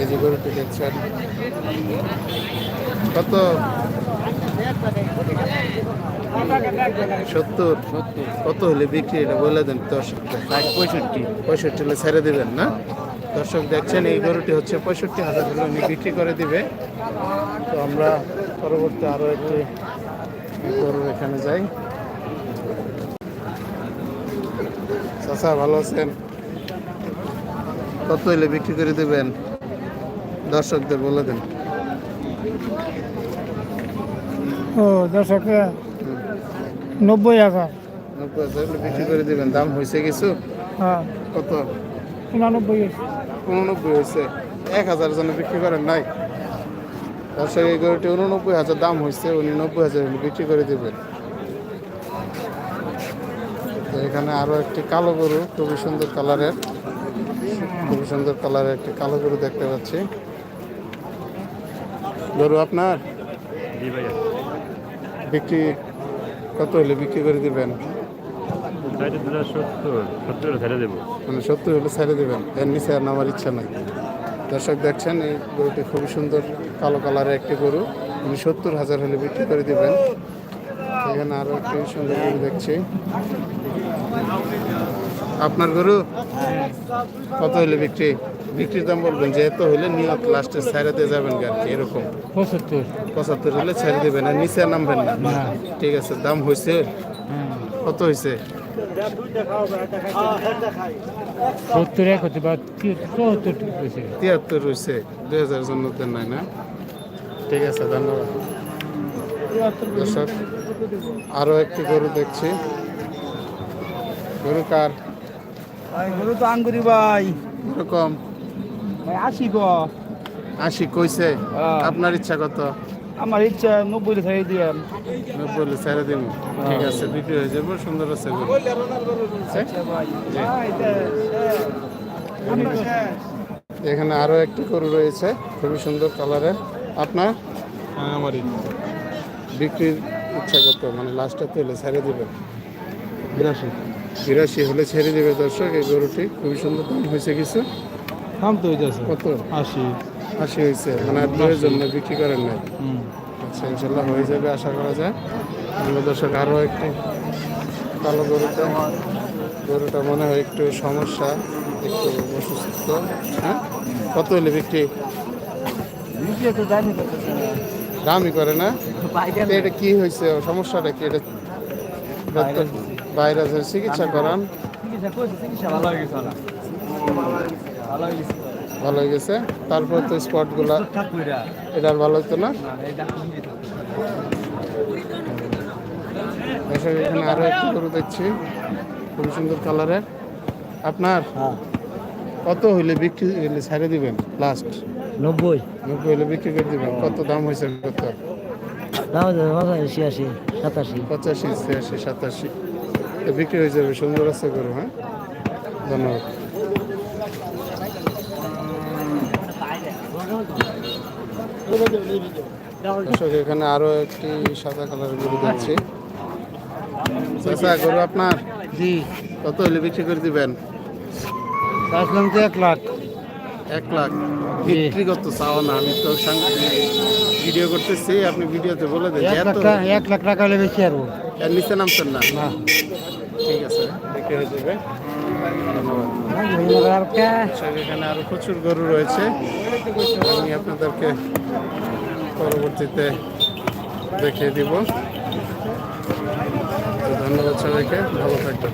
এই যে গরুটি দেখছেন কত? সত্তর? কত হলে বিক্রি এটা বলে দেন দর্শককে পঁয়ষট্টি। পঁয়ষট্টি হলে ছেড়ে দিবেন না? দর্শক দেখছেন এই গরুটি হচ্ছে পঁয়ষট্টি হাজার হলে উনি বিক্রি করে দিবে। তো আমরা পরবর্তী আরও একটি গরু এখানে যাই। চাচা ভালো আছেন? কত হলে বিক্রি করে দেবেন? দর্শকদের বলে দেন। ও দর্শক নব্বই হাজার। নব্বই হাজার বিক্রি করে দিবেন। দাম হয়েছে কিছু? হ্যাঁ। কত? উনানব্বই উননব্বই হয়েছে। এক হাজার জন্য বিক্রি করেন নাই? দর্শক এই গরুটি উননব্বই হাজার দাম হয়েছে উনি নব্বই হাজার বিক্রি করে দেবেন। তো এখানে আরও একটি কালো গরু খুবই সুন্দর কালারের। খুবই সুন্দর কালারের একটি কালো গরু দেখতে পাচ্ছি। গরু আপনার? বিক্রি কত হলে বিক্রি করে দিবেন? মানে সত্তর হলে ছেড়ে দেবেন। এর নিচে আর নামার ইচ্ছা নাই। দর্শক দেখছেন, এই গরুটি খুবই সুন্দর কালো কালারের একটি গরু। উনি সত্তর হাজার হলে বিক্রি করে দিবেন। এখানে আরও একটি সুন্দর গরু দেখছি। আপনার গরু? কত হলে বিক্রি? বিক্রির দাম বলবেন যে এত হলে নিয়ত লাস্টে ছেড়ে দিয়ে যাবেন আর কি এরকম। পঁচাত্তর। পঁচাত্তর হলে ছেড়ে দেবেন আর নিচে আর নামবেন না। ঠিক আছে দাম হয়েছে কত হয়েছে সত্তর এক হতে বা চুয়াত্তর হয়েছে তিয়াত্তর রয়েছে দুই হাজার জন্য দেন নাই না? ঠিক আছে ধন্যবাদ। দর্শক আরও একটি গরু দেখছি। গরু কার? গরু তো আঙ্গুরি ভাই। এরকম ভাই আশি গো। আশি কইছে? হ্যাঁ। আপনার ইচ্ছা কত? আমার ইচ্ছা নব্বই ছেড়ে দিয়ে নব্বই ছেড়ে দিব। ঠিক আছে বিক্রি হয়ে যাব সুন্দর আছে এখানে আরও একটি গরু রয়েছে খুবই সুন্দর কালারের। আপনার? আমারই। বিক্রির ইচ্ছা কত? মানে লাস্টে তেলে ছেড়ে দেবেন? বিরাশি। বিরাশি হলে ছেড়ে দেবে দর্শক এই গরুটি। খুবই সুন্দর দাম হয়েছে কিছু। দাম তো হয়ে যাচ্ছে কত? আশি। আশি হয়েছে মানে দুয়ের জন্য বিক্রি করেন নাই? আচ্ছা ইনশাল্লাহ হয়ে যাবে আশা করা যায়। আমরা দর্শক আরও একটু কালো গরুতে। গরুটা মনে হয় একটু সমস্যা একটু অসুস্থ। হ্যাঁ? কত হলে বিক্রি? দামই করে না? এটা কি হয়েছে সমস্যাটা কি? এটা ভাইরাসের চিকিৎসা করান। হয়ে ভালো হয়ে গেছে ভালো হয়ে গেছে। তারপর তো স্পটগুলা এটা আর ভালো হতো না? এখানে আরও একটু গরু দেখছি। খুবই সুন্দর কালারের। আপনার? কত হইলে বিক্রি হইলে ছাড়ে দিবেন লাস্ট নব্বই। নব্বই হইলে বিক্রি করে দিবেন। কত দাম হয়েছে কত? দাম ছিয়াশি সাতাশি। পঁচাশি ছিয়াশি সাতাশি। বিক্রি হয়ে যাবে সুন্দর আছে গরু হ্যাঁ? ধন্যবাদ। দর্শক এখানে আরও একটি সাদা কালার গরু দেখছি। চাচা গরু আপনার? জি। কত হইলে বিক্রি করে দিবেন? আসলাম তো এক লাখ। এক লাখ। বিক্রি করতে চাও না আমি তো ভিডিও করতেছি আপনি ভিডিওতে বলে দেন এক লাখ টাকা হলে বেশি আরবো এর নিচে নামছেন না? না। ঠিক আছে। দেখে হয়ে যাবে। আচ্ছা, এখানে আরও প্রচুর গরু রয়েছে। আমি আপনাদেরকে পরবর্তীতে দেখিয়ে দিব। ধন্যবাদ সবাইকে ভালো থাকবেন।